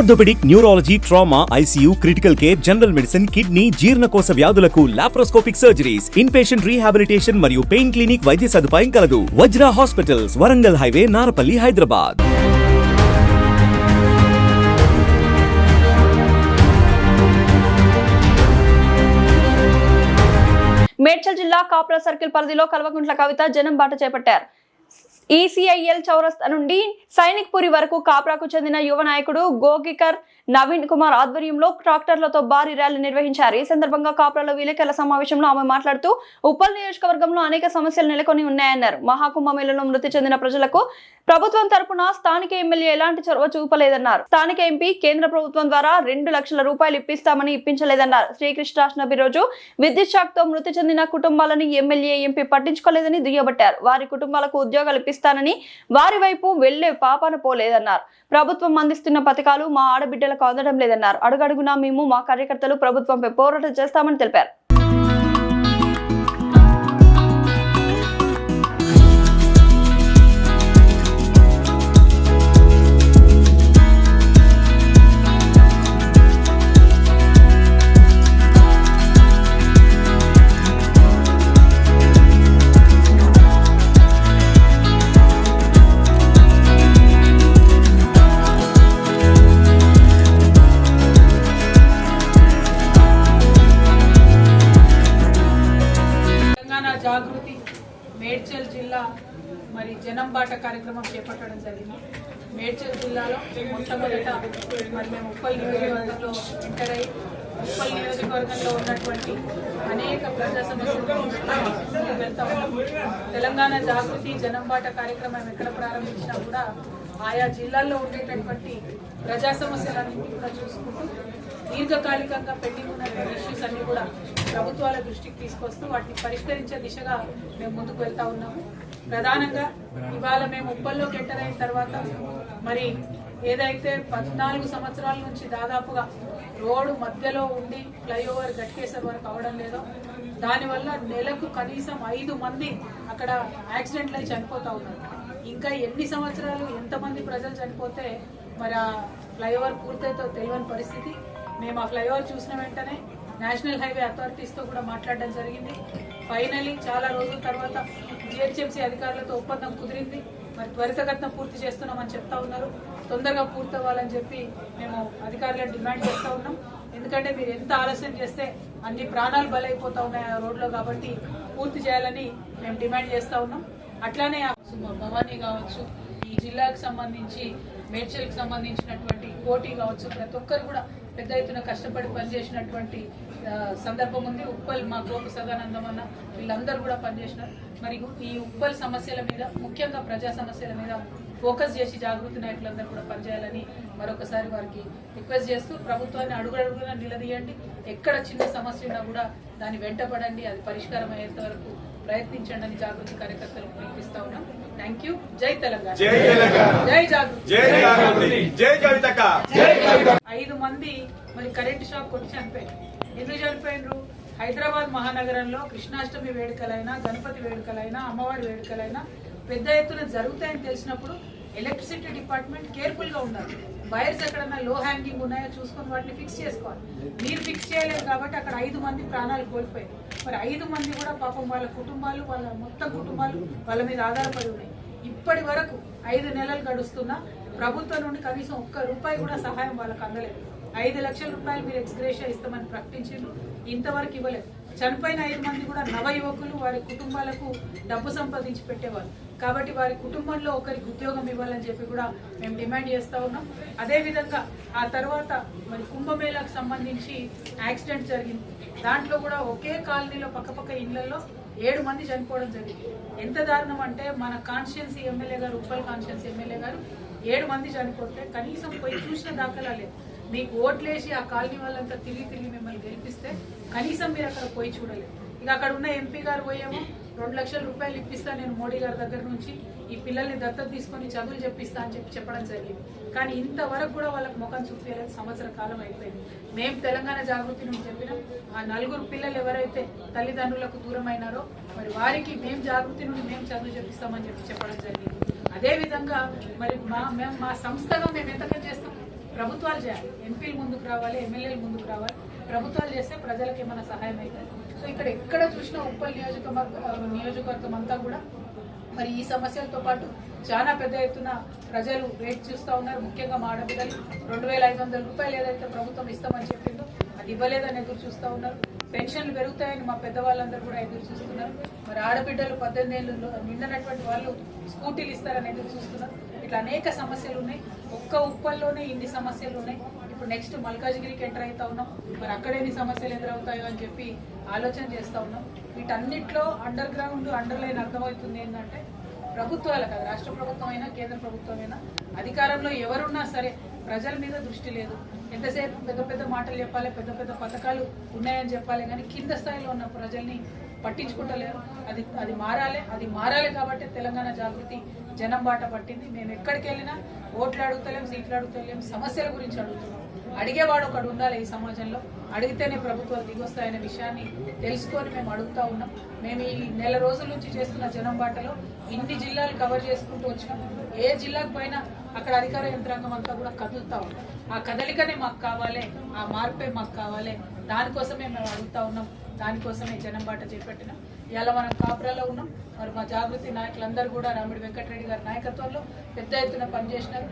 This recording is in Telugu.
Orthopedic neurology trauma ICU critical care general medicine kidney జీర్ణకోశ వ్యాధులకు laparoscopic surgeries in patient rehabilitation మరియు పెయిన్ క్లినిక్ వైద్య సదుపాయం కలదు. Vajra hospitals Warangal highway Narapalli Hyderabad. Medchal జిల్లా కాపుల సర్కిల్ పరిధిలో కల్వకుంట్ల కవిత జనం బాట చేపట్టారు. ఈసీఐఎల్ చౌరస్తా నుండి సైనిక్ పురి వరకు కాప్రాకు చెందిన యువ నాయకుడు గోగికర్ నవీన్ కుమార్ ఆధ్వర్యంలో ట్రాక్టర్లతో భారీ ర్యాలీ నిర్వహించారు. ఈ సందర్భంగా కాపులలో విలేకరుల సమావేశంలో ఆమె మాట్లాడుతూ ఉప్పల్ నియోజకవర్గంలో అనేక సమస్యలు నెలకొని ఉన్నాయన్నారు. మహాకుంభమేళలో మృతి చెందిన ప్రజలకు ప్రభుత్వం తరపున స్థానిక ఎమ్మెల్యే ఎలాంటి చొరవ చూపలేదన్నారు. స్థానిక ఎంపీ కేంద్ర ప్రభుత్వం ద్వారా రెండు లక్షల రూపాయలు ఇప్పిస్తామని ఇప్పించలేదన్నారు. శ్రీకృష్ణాష్టమి రోజు విద్యుత్ షాక్తో మృతి చెందిన కుటుంబాలని ఎమ్మెల్యే ఎంపీ పట్టించుకోలేదని దుయ్యబట్టారు. వారి కుటుంబాలకు ఉద్యోగాలు ఇప్పిస్తానని వారి వైపు వెళ్ళే పాపాన పోలేదన్నారు. ప్రభుత్వం అందిస్తున్న పథకాలు మా ఆడబిడ్డలకు అందడం లేదన్నారు. అడుగడుగునా మేము మా కార్యకర్తలు ప్రభుత్వంపై పోరాటం చేస్తామని తెలిపారు. జాగృతి మేడ్చల్ జిల్లా మరి జనం బాట కార్యక్రమం చేపట్టడం జరిగింది. మేడ్చల్ జిల్లాలో మొట్టమొదట మరి మేము ఉప్పల్ నియోజకవర్గంలో ఎంటర్ అయ్యి ఉప్పల్ నియోజకవర్గంలో ఉన్నటువంటి అనేక ప్రజా సమస్యలు వెళ్తాము. వెళ్తా తెలంగాణ జాగృతి జనం బాట కార్యక్రమం ఎక్కడ ప్రారంభించినా కూడా ఆయా జిల్లాల్లో ఉండేటటువంటి ప్రజా సమస్యలన్నింటినీ కూడా చూసుకుంటూ దీర్ఘకాలికంగా పెండింగ్ ఉన్న ఇష్యూస్ అన్ని కూడా ప్రభుత్వాల దృష్టికి తీసుకొస్తూ వాటిని పరిష్కరించే దిశగా మేము ముందుకు వెళ్తా ఉన్నాము. ప్రధానంగా ఇవాళ మేము ఉప్పల్లోకి ఎంటర్ అయిన తర్వాత మరి ఏదైతే పద్నాలుగు సంవత్సరాల నుంచి దాదాపుగా రోడ్డు మధ్యలో ఉండి ఫ్లైఓవర్ గట్కేసర్ వరకు అవడం లేదో. దానివల్ల నెలకు కనీసం ఐదు మంది అక్కడ యాక్సిడెంట్లు అయి చనిపోతూ ఉన్నారు. ఇంకా ఎన్ని సంవత్సరాలు ఎంతమంది ప్రజలు చనిపోతే మరి ఆ ఫ్లైఓవర్ పూర్తయితో తెలియని పరిస్థితి. మేము ఆ ఫ్లైఓవర్ చూసిన వెంటనే నేషనల్ హైవే అథారిటీస్తో కూడా మాట్లాడడం జరిగింది. ఫైనలీ చాలా రోజుల తర్వాత జిహెచ్ఎంసీ అధికారులతో ఒప్పందం కుదిరింది. మరి త్వరితగతిన పూర్తి చేస్తున్నామని చెప్తా ఉన్నారు. తొందరగా పూర్తి అవ్వాలని చెప్పి మేము అధికారులను డిమాండ్ చేస్తూ ఉన్నాం. ఎందుకంటే మీరు ఎంత ఆలస్యం చేస్తే అన్ని ప్రాణాలు బలైపోతా ఉన్నాయి ఆ రోడ్లో కాబట్టి పూర్తి చేయాలని మేము డిమాండ్ చేస్తూ ఉన్నాం. అట్లానే సుమ- భవానీ కావచ్చు ఈ జిల్లాకు సంబంధించి మేడ్చల్కి సంబంధించినటువంటి కోటి కావచ్చు ప్రతి ఒక్కరు కూడా పెద్ద ఎత్తున కష్టపడి పనిచేసినటువంటి సందర్భం ఉంది. ఉప్పల్ మా గోప సదానందం అన్న వీళ్ళందరూ కూడా పనిచేసినారు. మరి ఈ ఉప్పల్ సమస్యల మీద ముఖ్యంగా ప్రజా సమస్యల మీద ఫోకస్ చేసి జాగృతి నాయకులందరూ కూడా పనిచేయాలని మరొకసారి వారికి రిక్వెస్ట్ చేస్తూ ప్రభుత్వాన్ని అడుగడుగునా నిలదీయండి. ఎక్కడ చిన్న సమస్య ఉన్నా కూడా దాన్ని వెంటపడండి. అది పరిష్కారం అయ్యేంత వరకు ప్రయత్నించండి అని జాగృతి కార్యకర్తలకు పిలిపిస్తా ఉన్నాం. థ్యాంక్ యూ జై తెలంగాణ. జై తెలంగాణ. జై జాగృతి. జై జాగృతి. జై కవితక్క ఐదు మంది మరి కరెంట్ షాక్ వచ్చి చనిపోయారు. ఎందుకు చనిపోయినరు? హైదరాబాద్ మహానగరంలో కృష్ణాష్టమి వేడుకలైనా గణపతి వేడుకలైనా అమ్మవారి వేడుకలైనా పెద్ద ఎత్తున జరుగుతాయని తెలిసినప్పుడు ఎలక్ట్రిసిటీ డిపార్ట్మెంట్ కేర్ఫుల్గా ఉండాలి వైర్స్ ఎక్కడన్నా లో హ్యాంగింగ్ ఉన్నాయో చూసుకొని వాటిని ఫిక్స్ చేసుకోవాలి. మీరు ఫిక్స్ చేయలేదు కాబట్టి అక్కడ ఐదు మంది ప్రాణాలు కోల్పోయారు. మరి ఐదు మంది కూడా పాపం వాళ్ళ కుటుంబాలు వాళ్ళ మొత్తం కుటుంబాలు వాళ్ళ మీద ఆధారపడి ఉన్నాయి. ఇప్పటి వరకు ఐదు నెలలు గడుస్తున్నా ప్రభుత్వం నుండి కనీసం ఒక్క రూపాయి కూడా సహాయం వాళ్ళకి అందలేదు. ఐదు లక్షల రూపాయలు మీరు ఎక్స్గ్రేషియా ఇస్తామని ప్రకటించారు ఇంతవరకు ఇవ్వలేదు. చనిపోయిన ఐదు మంది కూడా నవ యువకులు వారి కుటుంబాలకు డబ్బు సంపాదించి పెట్టేవాళ్ళు. కాబట్టి వారి కుటుంబంలో ఒకరికి ఉద్యోగం ఇవ్వాలని చెప్పి కూడా మేము డిమాండ్ చేస్తూ ఉన్నాం. అదేవిధంగా ఆ తర్వాత మరి కుంభమేళకు సంబంధించి యాక్సిడెంట్ జరిగింది. దాంట్లో కూడా ఒకే కాలనీలో పక్కపక్క ఇళ్ళలో ఏడు మంది చనిపోవడం జరిగింది. ఎంత దారుణం అంటే మన కాన్స్టిట్యున్సీ ఎమ్మెల్యే గారు ఉప్పల్ కాన్స్టిట్యున్సీ ఎమ్మెల్యే గారు ఏడు మంది చనిపోతే కనీసం పోయి చూసిన దాఖలా లేదు. మీకు ఓట్లేసి ఆ కాలనీ వాళ్ళంతా తిరిగి తిరిగి మిమ్మల్ని గెలిపిస్తే కనీసం మీరు అక్కడ పోయి చూడలేదు. ఇక అక్కడ ఉన్న ఎంపీ గారు పోయేమో రెండు లక్షల రూపాయలు ఇప్పిస్తా నేను మోడీ గారి దగ్గర నుంచి. ఈ పిల్లల్ని దత్తత తీసుకొని చదువులు చెప్పిస్తా అని చెప్పి చెప్పడం జరిగింది. కానీ ఇంతవరకు కూడా వాళ్ళకి ముఖం చూపించలేదు సంవత్సర కాలం అయిపోయింది. మేము తెలంగాణ జాగృతి నుంచి చెప్పినాం. ఆ నలుగురు పిల్లలు ఎవరైతే తల్లిదండ్రులకు దూరమైనారో మరి వారికి మేము జాగృతి నుండి మేము చదువు చెప్పిస్తామని చెప్పి చెప్పడం జరిగింది. అదేవిధంగా మరి మా మేము మా సంస్థగా మేము ఎంతగా చేస్తాం? ప్రభుత్వాలు చేయాలి. ఎంపీలు ముందుకు రావాలి ఎమ్మెల్యేలు ముందుకు రావాలి. ప్రభుత్వాలు చేస్తే ప్రజలకు ఏమైనా సహాయం అవుతుంది సో ఇక్కడ ఎక్కడ చూసినా ఉప్పల్ నియోజకవర్గ నియోజకవర్గం అంతా కూడా మరి ఈ సమస్యలతో పాటు చాలా పెద్ద ఎత్తున ప్రజలు వెయిట్ చూస్తూ ఉన్నారు. ముఖ్యంగా మా ఆడపిల్లలు రెండు వేల ఐదు వందల రూపాయలు ఏదైతే ప్రభుత్వం ఇస్తామని చెప్పిందో అది ఇవ్వలేదని ఎదురు చూస్తూ ఉన్నారు. పెన్షన్లు పెరుగుతాయని మా పెద్దవాళ్ళందరూ కూడా ఎదురు చూస్తున్నారు. మరి ఆడబిడ్డలు పద్దెనిమిది ఏళ్ళు నిండినటువంటి వాళ్ళు స్కూటీలు ఇస్తారని ఎదురు చూస్తున్నారు. ఇట్లా అనేక సమస్యలు ఉన్నాయి. ఒక్క ఉప్పల్లోనే ఇన్ని సమస్యలు ఉన్నాయి. ఇప్పుడు నెక్స్ట్ మల్కాజ్గిరికి ఎంటర్ అవుతా ఉన్నాం. మరి అక్కడ ఎన్ని సమస్యలు ఎదురవుతాయో అని చెప్పి ఆలోచన చేస్తూ ఉన్నాం. వీటన్నిటిలో అండర్ గ్రౌండ్ అండర్ లైన్ అర్థమవుతుంది ఏంటంటే ప్రభుత్వాలు కదా రాష్ట్ర ప్రభుత్వం అయినా కేంద్ర ప్రభుత్వం అయినా అధికారంలో ఎవరున్నా సరే ప్రజల మీద దృష్టి లేదు. ఎంతసేపు పెద్ద పెద్ద మాటలు చెప్పాలి పెద్ద పెద్ద పథకాలు ఉన్నాయని చెప్పాలి. కానీ కింద స్థాయిలో ఉన్న ప్రజల్ని పట్టించుకుంటలేరు అది అది మారాలి అది మారాలి కాబట్టి తెలంగాణ జాగృతి జనం బాట పట్టింది. మేము ఎక్కడికి వెళ్ళినా ఓట్లు అడుగుతలేం సీట్లు అడుగుతలేం సమస్యల గురించి అడుగుతున్నాం. అడిగేవాడు ఒకడు ఉండాలి ఈ సమాజంలో. అడిగితేనే ప్రభుత్వాలు దిగొస్తాయనే విషయాన్ని తెలుసుకొని మేము అడుగుతా ఉన్నాం. మేము ఈ నెల రోజుల నుంచి చేస్తున్న జనం బాటలో ఇన్ని జిల్లాలు కవర్ చేసుకుంటూ వచ్చినాం. ఏ జిల్లాకు పోయినా అక్కడ అధికార యంత్రాంగం అంతా కూడా కదులుతా ఉన్నాం ఆ కదలికనే మాకు కావాలి ఆ మార్పే మాకు కావాలి. దానికోసమే మేము అడుగుతా ఉన్నాం. దానికోసమే జనం బాట చేపట్టినాం. ఇలా మనం కాపురాలో ఉన్నాం. మరి మా జాగృతి నాయకులందరూ కూడా రాముడి వెంకటరెడ్డి గారి నాయకత్వంలో పెద్ద ఎత్తున పనిచేసినారు.